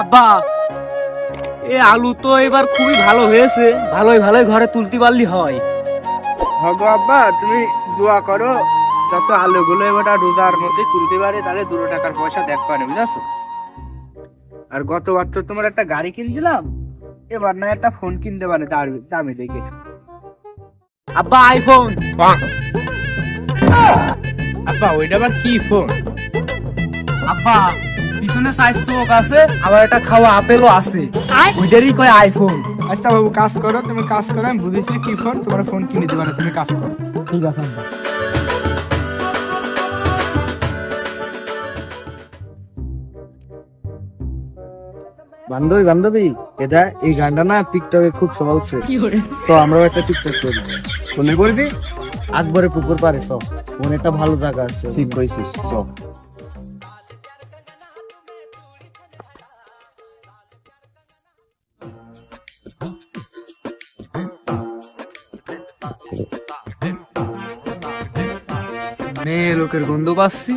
আব্বা এ আলু তো এবার খুবই ভালো হয়েছে। ভালোই ভালোই ঘরে তুলতে পারলি হয়। ভগো আব্বা তুমি দোয়া করো যত আলুগুলো এবার রোজার মধ্যে তুলতে পারে তাহলে দুটো টাকার পয়সা দেখ পারে বুঝাছো? আর গতবার তো তোমার একটা গাড়ি কিনছিলাম এবার না একটা ফোন কিনতে পারে তার দামি দেখে। আব্বা আইফোন আব্বা ওইটা আবার কি ফোন আব্বা পিছনে সাইজ চোখ আছে আবার একটা খাওয়া আপেলও আছে। ওইটারই কয় আইফোন আচ্ছা বাবু কাজ করো তুমি কাজ করো আমি বুঝেছি কি ফোন তোমার ফোন কিনে দিবা না তুমি কাজ করো। ঠিক আছে বান্ধবী বান্ধবী এটা এই গানটা না টিকটকে খুব চলছে তো আমরাও একটা টিকটক করি ফোনে করবি? আকবরে পুকুর পারে সব মনে একটা ভালো জায়গা আছে। ঠিক কইছিস চল। মেয়ে লোকের গন্ধ পাচ্ছি।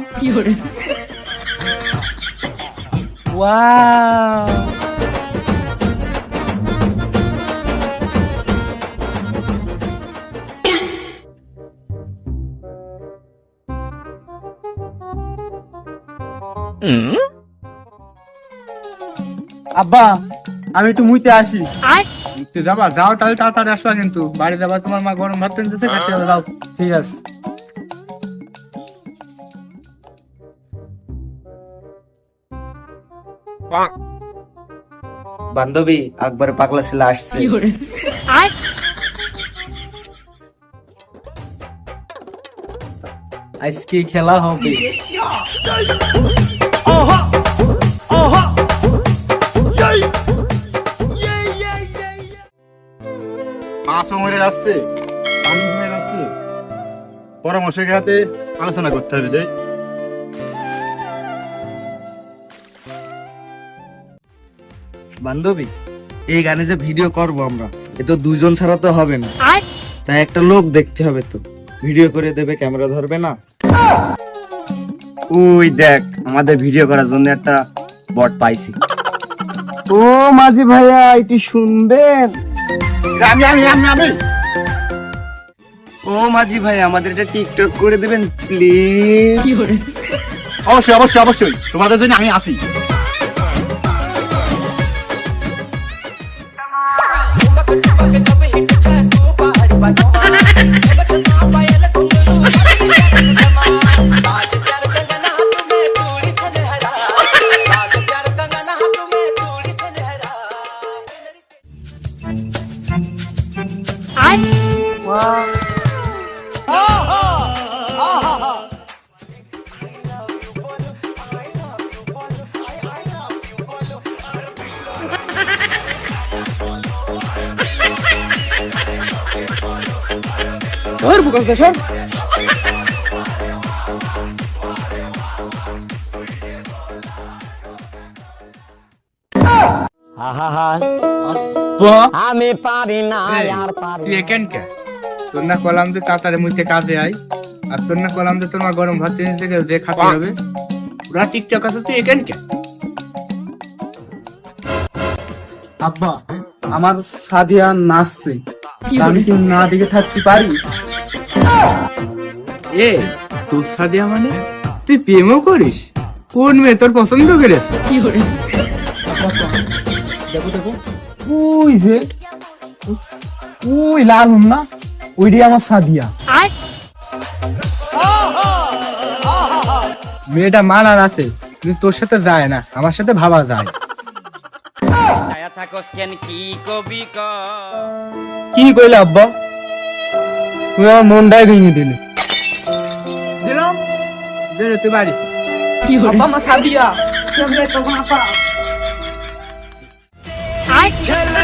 আব্বা আমি একটু মুইতে আসি। যাবা? যাও তাহলে তাড়াতাড়ি আসবা কিন্তু। বাড়ি যাবা তোমার মা গরম ভাত কিনতেছে খাইতে যাও। ঠিক আছে। বান্ধবী আকবরে পাগলা ছেলে আসছে। আজকে খেলা হবে। কমে পরামর্শের হাতে আলোচনা করতে হবে যে বান্ধবী এই গানে যে ভিডিও করব আমরা এ তো দুজন ছাড়া তো হবে না। তাই একটা লোক দেখতে হবে তো ভিডিও করে দেবে ক্যামেরা ধরবে না। ওই দেখ আমাদের ভিডিও করার জন্য একটা বট পাইছি। ও মাঝি ভাইয়া এটি শুনবেন? আমি আমি আমি আমি। ও মাঝি ভাই আমাদের এটা টিকটক করে দেবেন প্লিজ অবশ্যই অবশ্যই অবশ্যই। তোমাদের জন্য আমি আসি। But ধর বুকাল সর। আমি পারি না আর পারি তুই একেন কে? তোর না কলাম যে তাড়াতাড়ি মুইতে কাজে আই আর তোর না কলাম যে তোমার গরম ভাত কিনে থেকে যে খাতে হবে ওরা টিকটক আছে তুই একেন কে? আব্বা আমার সাদিয়া নাচছে। আমি কি না দিকে থাকতে পারি? এ তোর সাদিয়া মানে? তুই প্রেমও করিস। কোন মেয়ে তোর পছন্দ করেছে? দেখো দেখো। ওই যে ওই লাল না আমার সাদিয়া। মেয়েটা মানার আছে কিন্তু তোর সাথে যায় না আমার সাথে ভাবা যায়। কি কইলে আব্বা? তুমি আমার মনটাই ভেঙে দিলে। দে রে তুই বাড়ি আব্বা আমার সাদিয়া। ছেলে